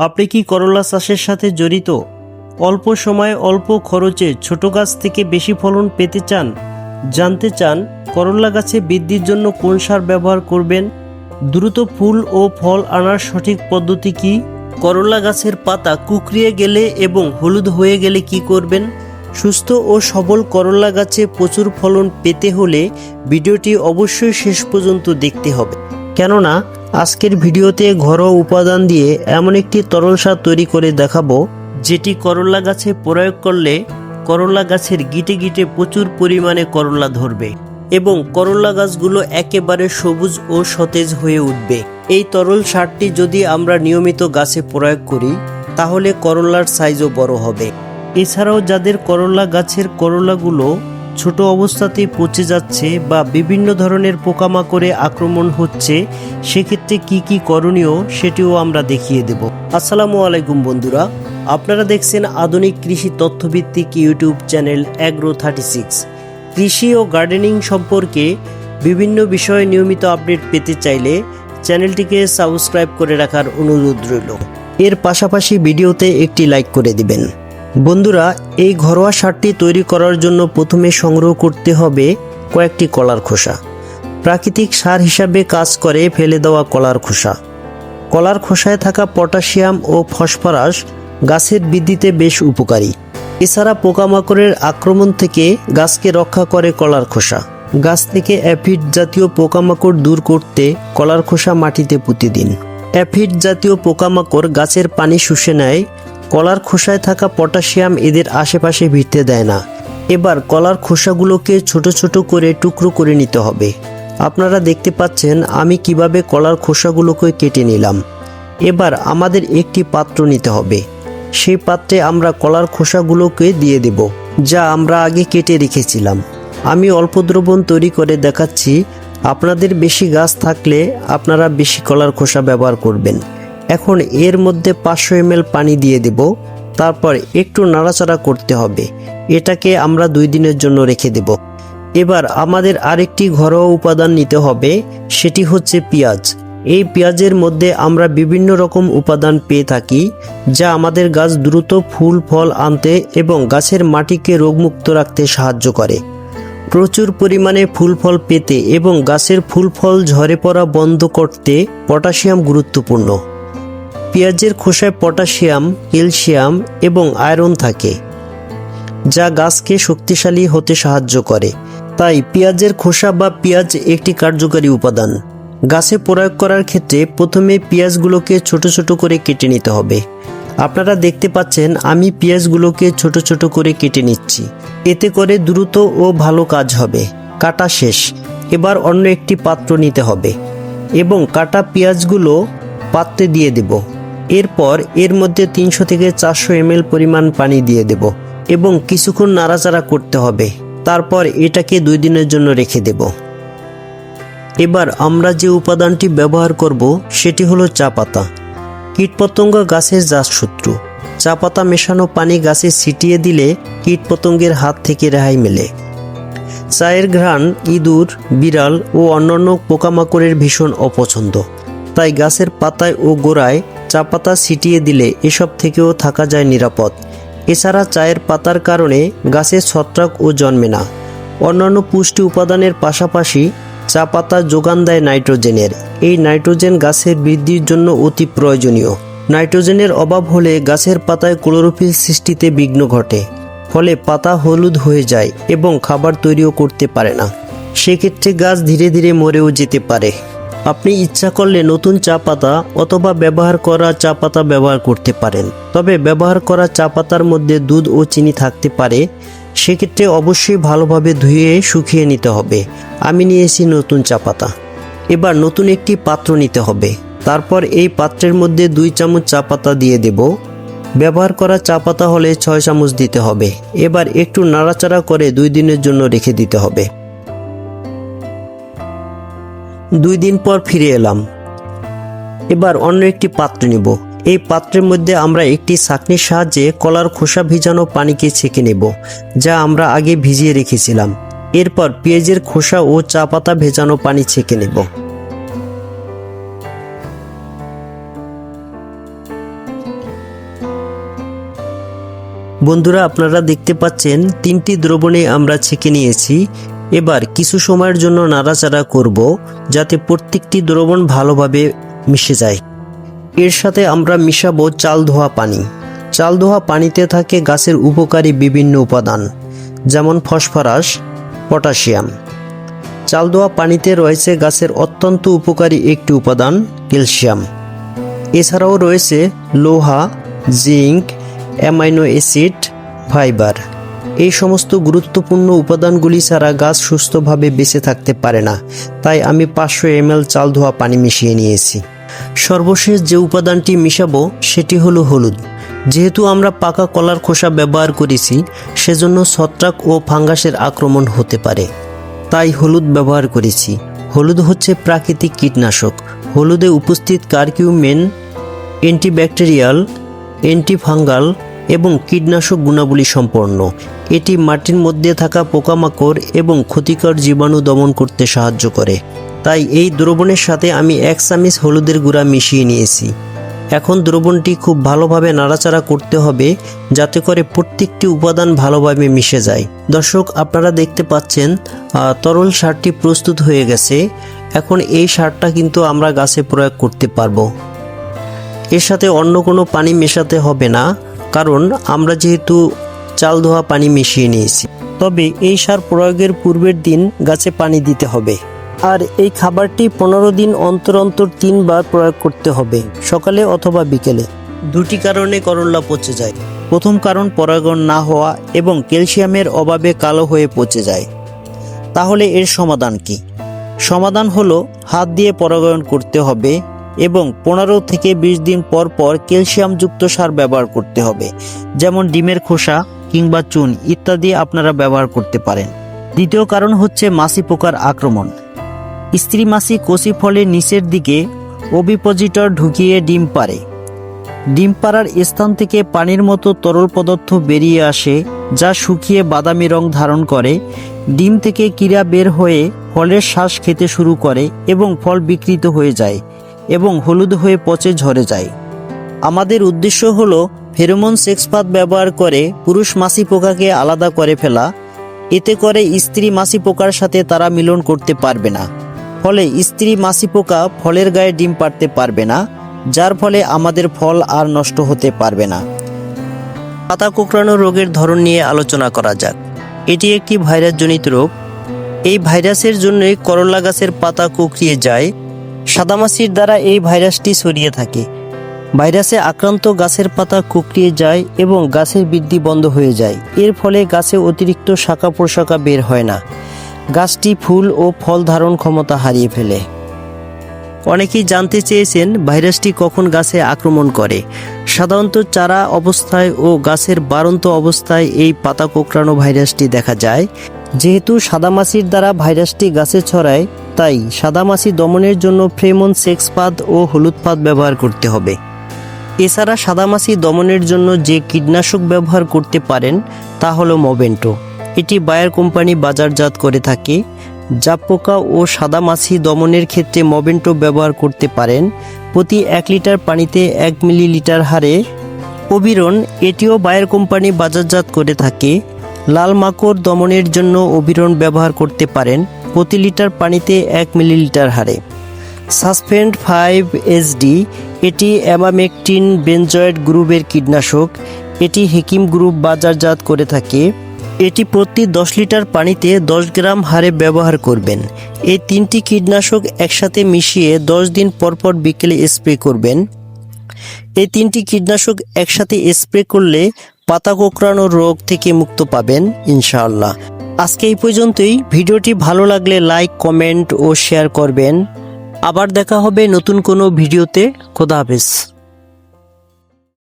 আপনি কি করলা চাষের সাথে জড়িত? অল্প সময়ে অল্প খরচে ছোট গাছ থেকে বেশি ফলন পেতে চান? জানতে চান করলা গাছে বৃদ্ধির জন্য কোন সার ব্যবহার করবেন? দ্রুত ফুল ও ফল আনার সঠিক পদ্ধতি কি? করলা গাছের পাতা কুকড়িয়ে গেলে এবং হলুদ হয়ে গেলে কি করবেন? সুস্থ ও সবল করলা গাছে প্রচুর ফলন পেতে হলে ভিডিওটি অবশ্যই শেষ পর্যন্ত দেখতে হবে। কেননা আজকের ভিডিওতে ঘরোয়া উপাদান দিয়ে এমন একটি তরল সার তৈরি করে দেখাবো, যেটি করলা গাছে প্রয়োগ করলে করলা গাছের গিটে গিটে প্রচুর পরিমাণে করলা ধরবে এবং করলা গাছগুলো একেবারে সবুজ ও সতেজ হয়ে উঠবে। এই তরল সারটি যদি আমরা নিয়মিত গাছে প্রয়োগ করি, তাহলে করলার সাইজও বড় হবে। এছাড়াও যাদের করলা গাছের করলাগুলো ছোট অবস্থাতেই পচে যাচ্ছে বা বিভিন্ন ধরনের পোকামাকড়ে আক্রমণ হচ্ছে, সেক্ষেত্রে কি কি করণীয় সেটিও আমরা দেখিয়ে দেব। আসসালামু আলাইকুম বন্ধুরা, আপনারা দেখছেন আধুনিক কৃষি তথ্যভিত্তিক YouTube channel agro thirty six কৃষি ও গার্ডেনিং সম্পর্কে বিভিন্ন বিষয়ে নিয়মিত আপডেট পেতে চাইলে চ্যানেলটিকে সাবস্ক্রাইব করে রাখার অনুরোধ রইল। এর পাশাপাশি ভিডিওতে একটি লাইক করে দিবেন। বন্ধুরা, এই ঘরোয়া সারটি তৈরি করার জন্য প্রথমে সংগ্রহ করতে হবে কয়েকটি কলার খোসা। প্রাকৃতিক সার হিসাবে কাজ করে ফেলে দেওয়া কলার খোসা। কলার খোসায় থাকা পটাশিয়াম ও ফসফরাস গাছের বৃদ্ধিতে বেশ উপকারী। এছাড়া পোকামাকড়ের আক্রমণ থেকে গাছকে রক্ষা করে কলার খোসা। গাছ থেকে অ্যাফিড জাতীয় পোকামাকড় দূর করতে কলার খোসা মাটিতে পুঁতে দিন। অ্যাফিড জাতীয় পোকামাকড় গাছের পানি শুষে নেয় কলার খোসায় থাকা পটাশিয়াম এদের আশেপাশে ভিড়তে দেয় না। এবার কলার খোসাগুলোকে ছোট ছোট করে টুকরো করে নিতে হবে। আপনারা দেখতে পাচ্ছেন আমি কীভাবে কলার খোসাগুলোকে কেটে নিলাম। এবার আমাদের একটি পাত্র নিতে হবে। সেই পাত্রে আমরা কলার খোসাগুলোকে দিয়ে দেব, যা আমরা আগে কেটে রেখেছিলাম। আমি অল্প দ্রবণ তৈরি করে দেখাচ্ছি। আপনাদের বেশি গাছ থাকলে আপনারা বেশি কলার খোসা ব্যবহার করবেন। এখন এর মধ্যে পাঁচশো এমএল পানি দিয়ে দেব, তারপর একটু নাড়াচাড়া করতে হবে। এটাকে আমরা দুই দিনের জন্য রেখে দেব। এবার আমাদের আরেকটি ঘরোয়া উপাদান নিতে হবে, সেটি হচ্ছে পেঁয়াজ। এই পেঁয়াজের মধ্যে আমরা বিভিন্ন রকম উপাদান পেয়ে থাকি, যা আমাদের গাছ দ্রুত ফুল, ফল আনতে এবং গাছের মাটিকে রোগমুক্ত রাখতে সাহায্য করে। প্রচুর পরিমাণে ফুল, ফল পেতে এবং গাছের ফুল, ফল ঝরে পড়া বন্ধ করতে পটাশিয়াম গুরুত্বপূর্ণ। পেঁয়াজের খোসায় পটাশিয়াম, ক্যালসিয়াম এবং আয়রন থাকে, যা গাছকে শক্তিশালী হতে সাহায্য করে। তাই পেঁয়াজের খোসা বা পেঁয়াজ একটি কার্যকারী উপাদান। গাছে প্রয়োগ করার ক্ষেত্রে প্রথমে পেঁয়াজগুলোকে ছোট ছোট করে কেটে নিতে হবে। আপনারা দেখতে পাচ্ছেন, আমি পেঁয়াজগুলোকে ছোট ছোট করে কেটে নিচ্ছি। এতে করে দ্রুত ও ভালো কাজ হবে। কাটা শেষ। এবার অন্য একটি পাত্র নিতে হবে এবং কাটা পেঁয়াজগুলো পাত্রে দিয়ে দেব। এরপর এর মধ্যে তিনশো থেকে চারশো এমএল পরিমাণ পানি দিয়ে দেব এবং কিছুক্ষণ নাড়াচাড়া করতে হবে। তারপর এটাকে দুই দিনের জন্য রেখে দেব। এবার আমরা যে উপাদানটি ব্যবহার করব, সেটি হলো চা পাতা। কীটপতঙ্গ গাছের জাতশত্রু চা পাতা মেশানো পানি গাছে ছিটিয়ে দিলে কীটপতঙ্গের হাত থেকে রেহাই মেলে। চায়ের ঘ্রাণ, ইঁদুর, বিড়াল ও অন্যান্য পোকামাকড়ের ভীষণ অপছন্দ। তাই গাছের পাতায় ও গোড়ায় চা পাতা ছিটিয়ে দিলে এসব থেকেও থাকা যায় নিরাপদ। এছাড়া চায়ের পাতার কারণে গাছের ছত্রাক ও জন্মে না। অন্যান্য পুষ্টি উপাদানের পাশাপাশি চা পাতা যোগান দেয় নাইট্রোজেনের। এই নাইট্রোজেন গাছের বৃদ্ধির জন্য অতি প্রয়োজনীয়। নাইট্রোজেনের অভাব হলে গাছের পাতায় ক্লোরোফিল সৃষ্টিতে বিঘ্ন ঘটে, ফলে পাতা হলুদ হয়ে যায় এবং খাবার তৈরিও করতে পারে না। সেক্ষেত্রে গাছ ধীরে ধীরে মরেও যেতে পারে। আপনি ইচ্ছা করলে নতুন চা পাতা অথবা ব্যবহার করা চা পাতা ব্যবহার করতে পারেন। তবে ব্যবহার করা চা পাতার মধ্যে দুধ ও চিনি থাকতে পারে, সেক্ষেত্রে অবশ্যই ভালোভাবে ধুয়ে শুকিয়ে নিতে হবে। আমি নিয়েছি নতুন চা পাতা। এবার নতুন একটি পাত্র নিতে হবে। তারপর এই পাত্রের মধ্যে দুই চামচ চা পাতা দিয়ে দেব। ব্যবহার করা চা পাতা হলে ছয় চামচ দিতে হবে। এবার একটু নাড়াচাড়া করে দুই দিনের জন্য রেখে দিতে হবে। দুই দিন পর ফিরে এলাম। এবার অন্য একটি পাত্র নিব। এই পাত্রের মধ্যে আমরা একটি ছাঁকনির সাহায্যে কলার খোসা ভিজানো পানিকে ছেঁকে নেব, যা আমরা আগে ভিজিয়ে রেখেছিলাম। এরপর পেঁয়াজের খোসা ও চা পাতা ভেজানো পানি ছেঁকে নেব। বন্ধুরা, আপনারা দেখতে পাচ্ছেন তিনটি দ্রবণে আমরা ছেঁকে নিয়েছি। এবার কিছু সময়ের জন্য নাড়াচাড়া করব যাতে প্রত্যেকটি দ্রবণ ভালোভাবে মিশে যায়। এর সাথে আমরা মিশাবো চাল ধোয়া পানি। চাল ধোয়া পানিতে থাকে গাছের উপকারী বিভিন্ন উপাদান, যেমন ফসফরাস, পটাশিয়াম। চাল ধোয়া পানিতে রয়েছে গাছের অত্যন্ত উপকারী একটি উপাদান, ক্যালসিয়াম। এছাড়াও রয়েছে লোহা জিঙ্ক অ্যামাইনো অ্যাসিড, ফাইবার। এই সমস্ত গুরুত্বপূর্ণ উপাদানগুলি ছাড়া গাছ সুস্থভাবে বেঁচে থাকতে পারে না। তাই আমি পাঁচশো এমএল চাল ধোয়া পানি মিশিয়ে নিয়েছি। সর্বশেষ যে উপাদানটি মিশাবো, সেটি হলো হলুদ। যেহেতু আমরা পাকা কলার খোসা ব্যবহার করেছি, সেজন্য ছত্রাক ও ফাঙ্গাসের আক্রমণ হতে পারে। তাই হলুদ ব্যবহার করেছি। হলুদ হচ্ছে প্রাকৃতিক কীটনাশক। হলুদে উপস্থিত কার্কিউমেন, অ্যান্টিব্যাকটেরিয়াল, অ্যান্টিফাঙ্গাল এবং কীটনাশক গুণাবলী সম্পন্ন। এটি মাটির মধ্যে থাকা পোকামাকড় এবং ক্ষতিকর জীবাণু দমন করতে সাহায্য করে। তাই এই দ্রবণের সাথে আমি এক চামিচ হলুদের গুঁড়া মিশিয়ে নিয়েছি। এখন দ্রবণটি খুব ভালোভাবে নাড়াচাড়া করতে হবে যাতে করে প্রত্যেকটি উপাদান ভালোভাবে মিশে যায়। দর্শক, আপনারা দেখতে পাচ্ছেন তরল সারটি প্রস্তুত হয়ে গেছে। এখন এই সারটা কিন্তু আমরা গাছে প্রয়োগ করতে পারব। এর সাথে অন্য কোনো পানি মেশাতে হবে না। কারণ আমরা যেহেতু চাল ধোয়া পানি মিশিয়ে নিয়েছি। তবে এই সার প্রয়োগের পূর্বের দিন গাছে পানি দিতে হবে। আর এই খাবারটি পনেরো দিন অন্তর অন্তর তিনবার প্রয়োগ করতে হবে, সকালে অথবা বিকেলে। দুটি কারণে করল্লা পচে যায়। প্রথম কারণ পরাগণ না হওয়া এবং ক্যালসিয়ামের অভাবে কালো হয়ে পচে যায়। তাহলে এর সমাধান কি? সমাধান হলো হাত দিয়ে পরাগায়ন করতে হবে এবং পনেরো থেকে বিশ দিন পর পর ক্যালসিয়ামযুক্ত সার ব্যবহার করতে হবে, যেমন ডিমের খোসা কিংবা চুন ইত্যাদি আপনারা ব্যবহার করতে পারেন। দ্বিতীয় কারণ হচ্ছে মাছি পোকার আক্রমণ। স্ত্রী মাছি কচি ফলের নিচের দিকে ওবিপোজিটর ঢুকিয়ে ডিম পারে ডিম পাড়ার স্থান থেকে পানির মতো তরল পদার্থ বেরিয়ে আসে, যা শুকিয়ে বাদামি রং ধারণ করে, ডিম থেকে কিরা বের হয়ে ফলের শ্বাস খেতে শুরু করে এবং ফল বিকৃত হয়ে যায়। এবং হলুদ হয়ে পচে ঝরে যায়। আমাদের উদ্দেশ্য হলো ফেরোমন সেক্সপাত ব্যবহার করে পুরুষ মাসি পোকাকে আলাদা করে ফেলা। এতে করে স্ত্রী মাসি পোকার সাথে তারা মিলন করতে পারবে না। ফলে স্ত্রী মাসি পোকা ফলের গায়ে ডিম পাড়তে পারবে না, যার ফলে আমাদের ফল আর নষ্ট হতে পারবে না। পাতা কোঁকড়ানো রোগের ধরন নিয়ে আলোচনা করা যাক। এটি একটি ভাইরাসজনিত রোগ। এই ভাইরাসের জন্যই করলা গাছের পাতা কুকড়িয়ে যায় সাদামাছির দ্বারা এই ভাইরাসটি ছড়িয়ে থাকে। ভাইরাসে আক্রান্ত গাছের পাতা কুকড়িয়ে যায় এবং গাছের বৃদ্ধি বন্ধ হয়ে যায়। এর ফলে গাছে অতিরিক্ত শাখা প্রশাখা বের হয় না। গাছটি ফুল ও ফল ধারণ ক্ষমতা হারিয়ে ফেলে। অনেকেই জানতে চেয়েছেন ভাইরাসটি কখন গাছে আক্রমণ করে। সাধারণত চারা অবস্থায় ও গাছের বাড়ন্ত অবস্থায় এই পাতা কোঁকড়ানো ভাইরাসটি দেখা যায়। যেহেতু সাদামাছির দ্বারা ভাইরাসটি গাছে ছড়ায় তাই সাদামাছি দমনের জন্য ফ্রেমন সেক্সপাদ ও হলুদ পাত ব্যবহার করতে হবে। এছাড়া সাদামাছি দমনের জন্য যে কীটনাশক ব্যবহার করতে পারেন, তা হলো মোবেন্টো এটি বায়ার কোম্পানি বাজারজাত করে থাকে। জাপ পোকা ও সাদা মাছি দমনের ক্ষেত্রে মোবেন্টো ব্যবহার করতে পারেন। প্রতি এক লিটার পানিতে এক মিলিলিটার হারে। অবিরন এটিও বায়ার কোম্পানি বাজারজাত করে থাকে। লাল মাকড় দমনের জন্য অবিরন ব্যবহার করতে পারেন। প্রতি লিটার পানিতে এক মিলিলিটার হারে। সাসপেন্ড ফাইভ এসডি এটি অ্যামামেকটিন বেনজয়েড গ্রুপের কীটনাশক। এটি হেকিম গ্রুপ বাজারজাত করে থাকে। এটি প্রতি দশ লিটার পানিতে দশ গ্রাম হারে ব্যবহার করবেন। এই তিনটি কীটনাশক একসাথে মিশিয়ে দশ দিন পর পর বিকেলে স্প্রে করবেন। এই তিনটি কীটনাশক একসাথে স্প্রে করলে পাতা কোঁকড়ানো রোগ থেকে মুক্ত পাবেন, ইনশাআল্লাহ। আজকে এই পর্যন্তই। ভিডিওটি ভালো লাগলে লাইক কমেন্ট ও শেয়ার করবেন। আবার দেখা হবে নতুন কোনো ভিডিওতে। খোদা হাফেজ।